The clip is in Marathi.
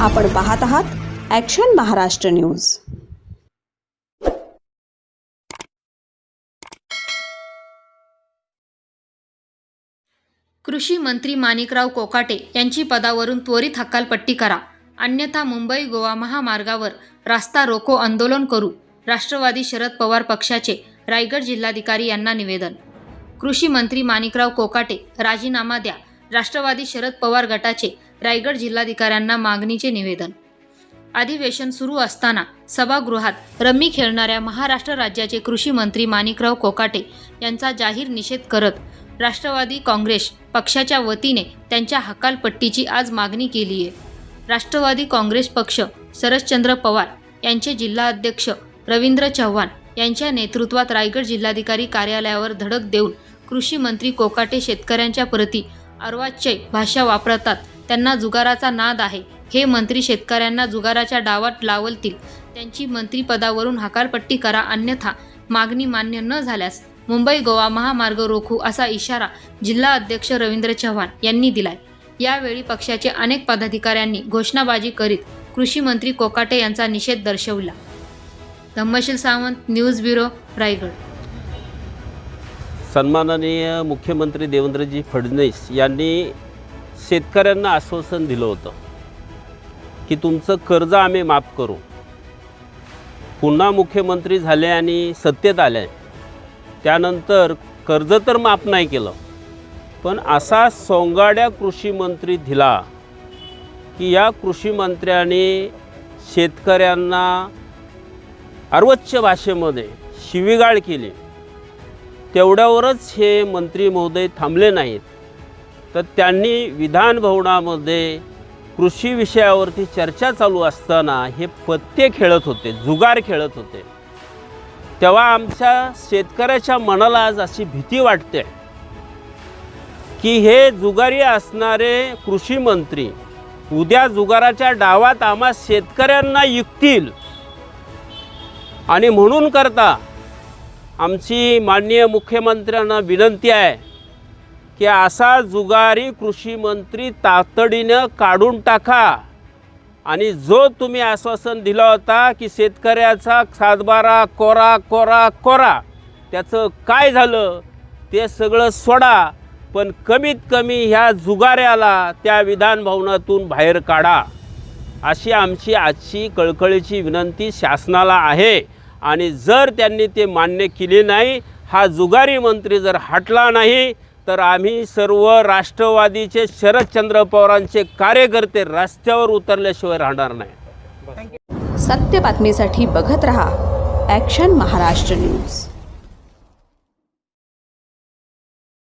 आपण पाहत आहात ॲक्शन महाराष्ट्र न्यूज कृषी मंत्री माणिकराव कोकाटे यांची पदावरून त्वरित हकालपट्टी करा. अन्यथा मुंबई गोवा महामार्गावर रास्ता रोको आंदोलन करू. राष्ट्रवादी शरद पवार पक्षाचे रायगड जिल्हाधिकारी यांना निवेदन. कृषी मंत्री माणिकराव कोकाटे राजीनामा द्या. राष्ट्रवादी शरद पवार गटाचे रायगड जिल्हाधिकाऱ्यांना मागणीचे निवेदन. अधिवेशन सुरू असताना सभागृहात रम्मी खेळणाऱ्या महाराष्ट्र राज्याचे कृषी मंत्री माणिकराव कोकाटे यांचा जाहीर निषेध करत राष्ट्रवादी काँग्रेस पक्षाच्या वतीने त्यांच्या हकालपट्टीची आज मागणी केली आहे राष्ट्रवादी काँग्रेस पक्ष शरदचंद्र पवार यांचे जिल्हाध्यक्ष रवींद्र चव्हाण यांच्या नेतृत्वात रायगड जिल्हाधिकारी कार्यालयावर धडक देऊन कृषी मंत्री कोकाटे शेतकऱ्यांच्या प्रती अर्वाच्य भाषा वापरतात. त्यांना जुगाराचा नाद आहे. हे मंत्री शेतकऱ्यांना जुगाराच्या डावात लावलतील. त्यांची मंत्रीपदावरून हकालपट्टी करा अन्यथा मागणी मान्य न झाल्यास मुंबई गोवा महामार्ग रोखू असा इशारा जिल्हा अध्यक्ष रवींद्र चव्हाण यांनी दिलाय. यावेळी पक्षाचे अनेक पदाधिकाऱ्यांनी घोषणाबाजी करीत कृषी मंत्री कोकाटे यांचा निषेध दर्शवला. Dhammasheel Sawant news bureau Raigad. सन्माननीय मुख्यमंत्री देवेंद्रजी फडणवीस यांनी शेतकऱ्यांना आश्वासन दिलं होतं की तुमचं कर्ज आम्ही माफ करू. पुन्हा मुख्यमंत्री झाले आणि सत्तेत आले. त्यानंतर कर्ज तर माफ नाही केलं. पण असा सोंगाड्या कृषी मंत्री दिला की या कृषी मंत्र्याने शेतकऱ्यांना अर्वच्च भाषेमध्ये शिवीगाळ केली. तेवढ्यावरच हे मंत्री महोदय थांबले नाहीत. तर त्यांनी विधान भवनामध्ये कृषी विषयावरती चर्चा चालू असताना हे पत्ते खेळत होते जुगार खेळत होते. तेव्हा आमच्या शेतकऱ्याच्या मनाला आज अशी भीती वाटते की हे जुगारी असणारे कृषी मंत्री उद्या जुगाराच्या डावात आम्हा शेतकऱ्यांना युक्तील आणि म्हणून करता आमची माननीय मुख्यमंत्र्यांना विनंती आहे की असा जुगारी कृषी मंत्री तातडीनं काढून टाका. आणि जो तुम्ही आश्वासन दिला होता की शेतकऱ्याचा सातबारा कोरा कोरा कोरा त्याचं काय झालं ते सगळं सोडा. पण कमीत कमी ह्या जुगाऱ्याला त्या विधान भवनातून बाहेर काढा. अशी आमची आजची कळकळीची विनंती शासनाला आहे. आणि जर त्यांनी ते मान्य केले नाही हा जुगारी मंत्री जर हटला नाही तर आम्ही सर्व राष्ट्रवादीचे शरदचंद्र पवारांचे कार्यकर्ते रस्त्यावर उतरल्याशिवाय राहणार नाही. सत्य बातमीसाठी बघत रहा ॲक्शन महाराष्ट्र न्यूज